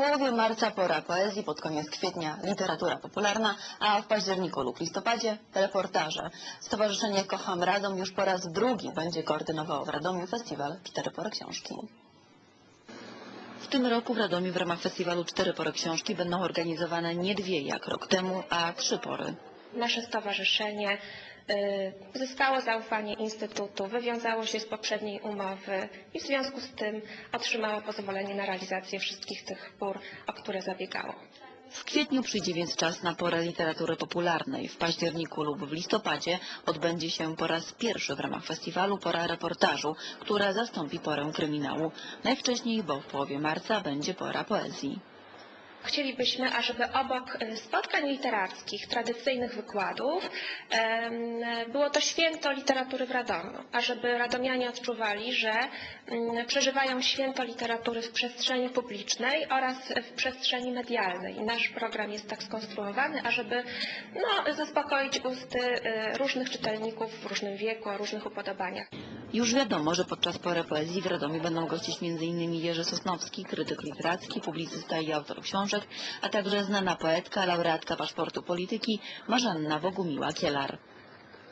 połowie marca pora poezji, pod koniec kwietnia literatura popularna, a w październiku lub listopadzie reportaże. Stowarzyszenie Kocham Radom już po raz drugi będzie koordynowało w Radomiu festiwal Cztery Pory Książki. W tym roku w Radomiu w ramach festiwalu Cztery Pory Książki będą organizowane nie dwie jak rok temu, a trzy pory. Nasze stowarzyszenie y, uzyskało zaufanie Instytutu, wywiązało się z poprzedniej umowy i w związku z tym otrzymało pozwolenie na realizację wszystkich tych pór, o które zabiegało. W kwietniu przyjdzie więc czas na porę literatury popularnej. W październiku lub w listopadzie odbędzie się po raz pierwszy w ramach festiwalu pora reportażu, która zastąpi porę kryminału. Najwcześniej, bo w połowie marca będzie pora poezji. Chcielibyśmy, ażeby obok y, spotkań literackich, tradycyjnych wykładów, było to święto literatury w Radomiu, ażeby radomianie odczuwali, że mm, przeżywają święto literatury w przestrzeni publicznej oraz w przestrzeni medialnej. Nasz program jest tak skonstruowany, ażeby no, zaspokoić usty y, różnych czytelników w różnym wieku, o różnych upodobaniach. Już wiadomo, że podczas pory poezji w Radomiu będą gościć m.in. Jerzy Sosnowski, krytyk literacki, publicysta i autor książek, a także znana poetka, laureatka paszportu polityki Marzanna Bogumiła-Kielar.